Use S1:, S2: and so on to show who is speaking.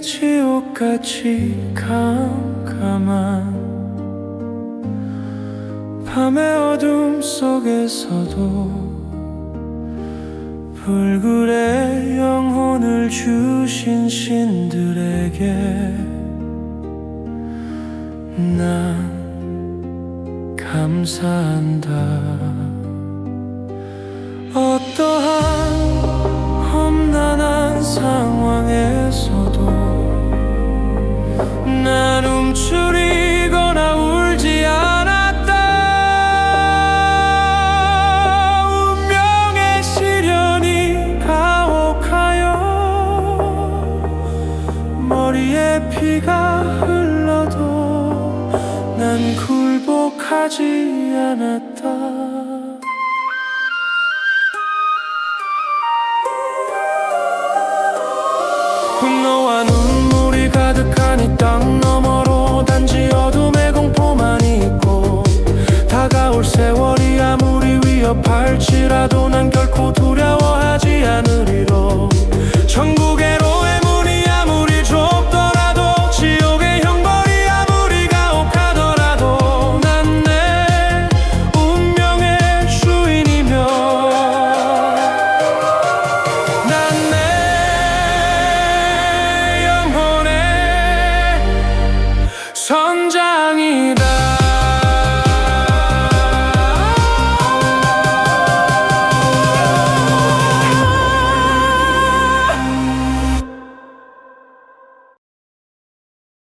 S1: 지옥같이 캄캄한 밤의 어둠 속에서도 불굴의 영혼을 주신 신들에게 난 감사한다. 어떠한 피가 흘러도 난 굴복하지 않았다. 분노와 눈물이 가득한 이 땅 너머로 단지 어둠의 공포만 있고 다가올 세월이 아무리 위협할지라도 난 결코 두려워하지 않으리로. 천국